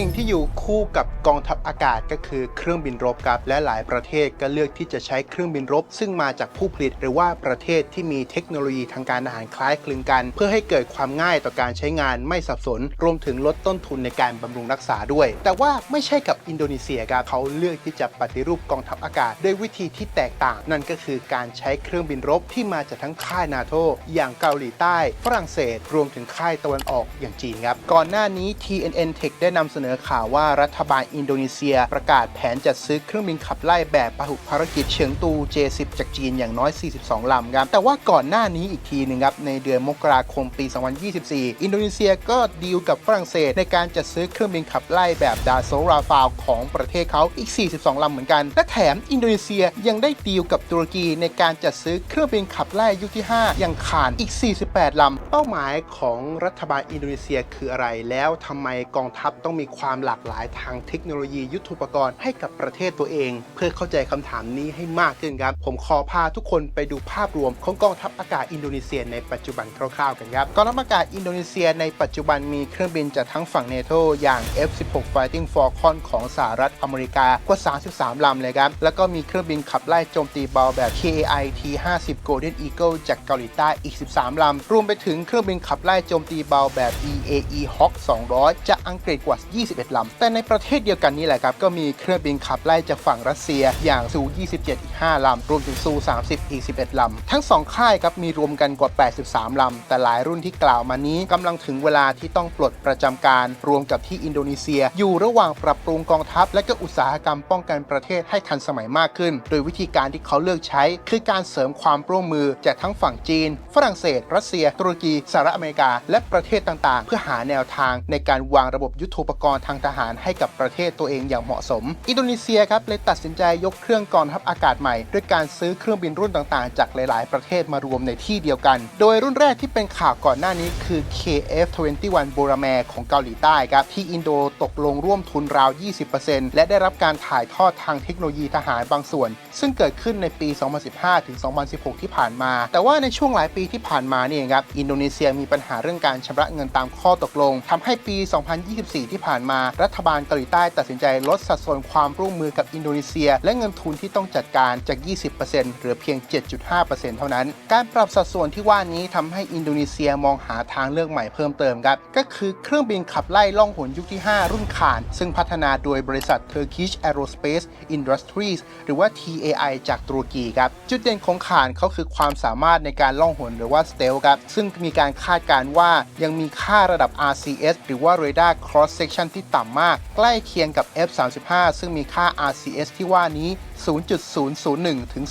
สิ่งที่อยู่คู่กับกองทัพอากาศก็คือเครื่องบินรบครับและหลายประเทศก็เลือกที่จะใช้เครื่องบินรบ ซึ่งมาจากผู้ผลิตหรือว่าประเทศที่มีเทคโนโลยีทางการทหารคล้ายคลึงกัน เพื่อให้เกิดความง่ายต่อการใช้งานไม่สับสน รวมถึงลดต้นทุนในการบำรุงรักษาด้วย แต่ว่าไม่ใช่กับอินโดนีเซียครับเขาเลือกที่จะปฏิรูปกองทัพอากาศ ด้วยวิธีที่แตกต่าง นั่นก็คือการใช้เครื่องบินรบที่มาจากทั้งค่ายนาโตอย่างเกาหลีใต้ ฝรั่งเศส รวมถึงค่ายตะวันออกอย่างจีนครับก่อนหน้านี้ TNN Tech ได้นำเสนอนอข่าวว่ารัฐบาลอินโดนีเซีย ประกาศแผนจัดซื้อเครื่องบินขับไล่แบบพหุภารกิจเฉิงตู J10 จากจีนอย่างน้อย 42 ลำครับ แต่ว่าก่อนหน้านี้อีกทีหนึ่งครับ ในเดือนมกราคมปี 2024 อินโดนีเซียก็ดีลกับฝรั่งเศส ในการจัดซื้อเครื่องบินขับไล่แบบดาโซราฟาลของประเทศเขาอีก 42 ลำเหมือนกัน และแถมอินโดนีเซียยังได้ดีลกับตุรกีในการจัดซื้อเครื่องบินขับไล่ยุคที่ 5 อย่างขานอีก 48 ลำ เป้าหมายของรัฐบาลอินโดนีเซียคืออะไร แล้วทำไมกองทัพต้องมีความหลากหลายทางเทคโนโลยียุทโธปกรณ์ให้กับประเทศตัวเอง เพื่อเข้าใจคำถามนี้ให้มากขึ้นครับ ผมขอพาทุกคนไปดูภาพรวมของกองทัพอากาศอินโดนีเซียในปัจจุบันคร่าวๆกันครับกองทัพอากาศอินโดนีเซียในปัจจุบันมีเครื่องบินจากทั้งฝั่งเนโตอย่าง F-16 Fighting Falcon ของสหรัฐอเมริกากว่า 33 ลำเลยครับ แล้วก็มีเครื่องบินขับไล่โจมตีเบาแบบ KAI T-50 Golden Eagle จากเกาหลีใต้อีก 13 ลำ รวมไปถึงเครื่องบินขับไล่โจมตีเบาแบบ EAE Hawk 200 จากอังกฤษกว่า21 ลำ แต่ในประเทศเดียวกันนี้แหละครับ ก็มีเครื่องบินขับไล่จากฝั่งรัสเซียอย่างซู 27 อีก 5 ลำ รวมถึงซู 30 อีก 11 ลำ ทั้ง 2 ค่ายครับมีรวมกันกว่า 83 ลำ แต่หลายรุ่นที่กล่าวมานี้กำลังถึงเวลาที่ต้องปลดประจำการ รวมกับที่อินโดนีเซีย อยู่ระหว่างปรับปรุงกองทัพ และก็อุตสาหกรรมป้องกันประเทศให้ทันสมัยมากขึ้น โดยวิธีการที่เขาเลือกใช้ คือการเสริมความร่วมมือจากทั้งฝั่งจีน ฝรั่งเศส รัสเซีย ตุรกีสหรัฐอเมริกา และประเทศต่างๆ เพื่อหาแนวทางในการวางระบบยุทโธปกรณ์ทางทหารให้กับประเทศตัวเองอย่างเหมาะสม อินโดนีเซียครับเลยตัดสินใจยกเครื่องกองทัพอากาศใหม่ ด้วยการซื้อเครื่องบินรุ่นต่างๆ จากหลาย ๆ ประเทศมารวมในที่เดียวกัน โดยรุ่นแรกที่เป็นข่าวก่อนหน้านี้คือ KF-21 b o r a m a ของเกาหลีใต้ครับที่อินโดตกลงร่วมทุนราว 20%และได้รับการถ่ายทอดทางเทคโนโลยีทหารบางส่วน ซึ่งเกิดขึ้นในปี 2015 ถึง 2016 ที่ผ่านมา แต่ว่าในช่วงหลายปีที่ผ่านมานี่เองครับอินโดนีเซียมีปัญหาเรื่องการชำระเงินตามข้อตกลงทำให้ปี 2024 ที่ผ่านมา รัฐบาลเกาหลีใต้ตัดสินใจลดสัดส่วนความร่วมมือกับอินโดนีเซีย และเงินทุนที่ต้องจัดการจาก 20%เหลือเพียง 7.5%เท่านั้น การปรับสัดส่วนที่ว่านี้ทำให้อินโดนีเซียมองหาทางเลือกใหม่เพิ่มเติมครับ ก็คือเครื่องบินขับไล่ล่องหนยุคที่ 5 รุ่นขาน ซึ่งพัฒนาโดยบริษัท Turkish Aerospace Industries หรือว่า TAI จากตุรกีครับ จุดเด่นของขานเขาคือความสามารถในการล่องหนหรือว่า stealth ครับ ซึ่งมีการคาดการณ์ว่ายังมีค่าระดับ RCS หรือว่า Radar Cross Section ที่ต่ำมาก ใกล้เคียงกับ F35 ซึ่งมีค่า RCS ที่ว่านี้0.001 ถึง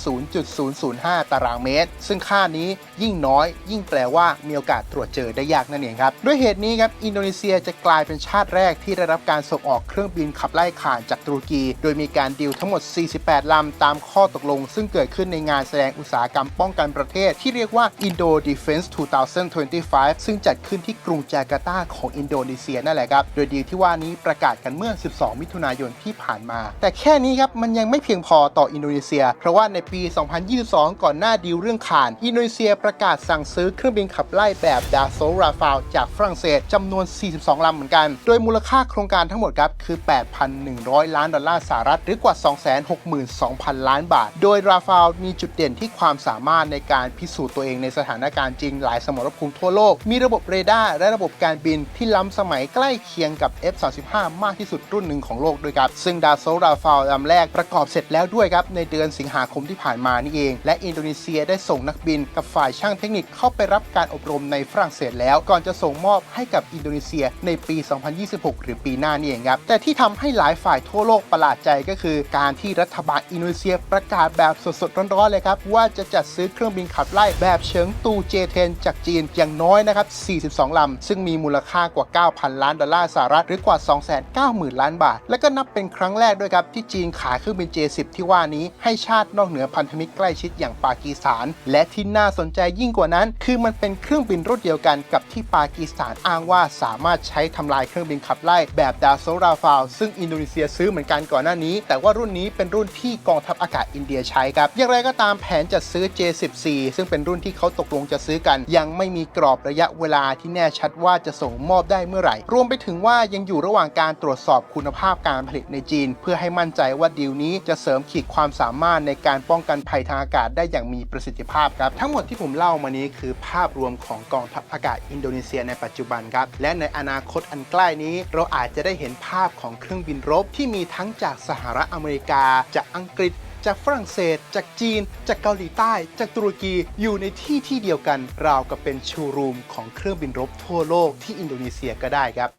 0.005 ตารางเมตร ซึ่งค่านี้ยิ่งน้อย ยิ่งแปลว่ามีโอกาสตรวจเจอได้ยากนั่นเองครับ ด้วยเหตุนี้ครับ อินโดนีเซียจะกลายเป็นชาติแรกที่ได้รับการส่งออกเครื่องบินขับไล่ข่านจากตุรกี โดยมีการดีลทั้งหมด 48 ลำ ตามข้อตกลง ซึ่งเกิดขึ้นในงานแสดงอุตสาหกรรมป้องกันประเทศ ที่เรียกว่า Indo Defense 2025 ซึ่งจัดขึ้นที่กรุงจาการ์ตาของอินโดนีเซียนั่นแหละครับ โดยดีลที่ว่านี้ประกาศกันเมื่อ 12 มิถุนายนที่ผ่านมา แต่แค่นี้ครับมันยังไม่เพียงพอต่ออินโดนีเซีย เพราะว่าในปี 2022 ก่อนหน้าดีลเรื่องข่าน อินโดนีเซียประกาศสั่งซื้อเครื่องบินขับไล่แบบดาโซราฟาลจากฝรั่งเศสจำนวน 42 ลำเหมือนกัน โดยมูลค่าโครงการทั้งหมดครับคือ 8,100 ล้านดอลลาร์สหรัฐหรือกว่า 262,000 ล้านบาท โดยราฟาลมีจุดเด่นที่ความสามารถในการพิสูจน์ตัวเองในสถานการณ์จริงหลายสมรภูมิทั่วโลก มีระบบเรดาร์และระบบการบินที่ล้ำสมัยใกล้เคียงกับ F35 มากที่สุดรุ่นหนึ่งของโลกด้วยครับ ซึ่งดาโซราฟาลลำแรกประกอบเสร็จแล้วด้วยครับในเดือนสิงหาคมที่ผ่านมานี่เอง และอินโดนีเซียได้ส่งนักบินกับฝ่ายช่างเทคนิคเข้าไปรับการอบรมในฝรั่งเศสแล้ว ก่อนจะส่งมอบให้กับอินโดนีเซียในปี 2026 หรือปีหน้านี่เองครับแต่ที่ทำให้หลายฝ่ายทั่วโลกประหลาดใจก็คือ การที่รัฐบาลอินโดนีเซียประกาศแบบสดๆร้อนๆเลยครับว่าจะจัดซื้อเครื่องบินขับไล่แบบเฉิงตู J10 จากจีนอย่างน้อยนะครับ 42 ลำ ซึ่งมีมูลค่ากว่า 9,000 ล้านดอลลาร์สหรัฐหรือกว่า 290,000 ล้านบาท และก็นับเป็นครั้งแรกด้วยครับที่จีนขายเครื่องบิน J10 ที่ว่านี้ให้ชาตินอกเหนือพันธมิตรใกล้ชิดอย่างปากีสถาน และที่น่าสนใจยิ่งกว่านั้น คือมันเป็นเครื่องบินรุ่นเดียวกันกับที่ปากีสถานอ้างว่าสามารถใช้ทำลายเครื่องบินขับไล่แบบดาโซราฟาลซึ่งอินโดนีเซียซื้อเหมือนกันก่อนหน้านี้ แต่ว่ารุ่นนี้เป็นรุ่นที่กองทัพอากาศอินเดียใช้ครับ อย่างไรก็ตามแผนจัดซื้อ J14 ซึ่งเป็นรุ่นที่เขาตกลงจะซื้อกัน ยังไม่มีกรอบระยะเวลาที่แน่ชัดว่าจะส่งมอบได้เมื่อไหร่ รวมไปถึงว่ายังอยู่ระหว่างการตรวจสอบคุณภาพการผลิตในจีน เพื่อให้มั่นใจว่าดีลนี้จะเสริมขีดความสามารถในการป้องกันภัยทางอากาศได้อย่างมีประสิทธิภาพครับ ทั้งหมดที่ผมเล่ามานี้คือภาพรวมของกองทัพอากาศอินโดนีเซียในปัจจุบันครับ และในอนาคตอันใกล้นี้ เราอาจจะได้เห็นภาพของเครื่องบินรบ ที่มีทั้งจากสหรัฐอเมริกา จากอังกฤษจากฝรั่งเศส จากจีน จากเกาหลีใต้ จากตุรกีอยู่ในที่ที่เดียวกัน ราวกับเป็นชูรูมของเครื่องบินรบทั่วโลกที่อินโดนีเซียก็ได้ครับ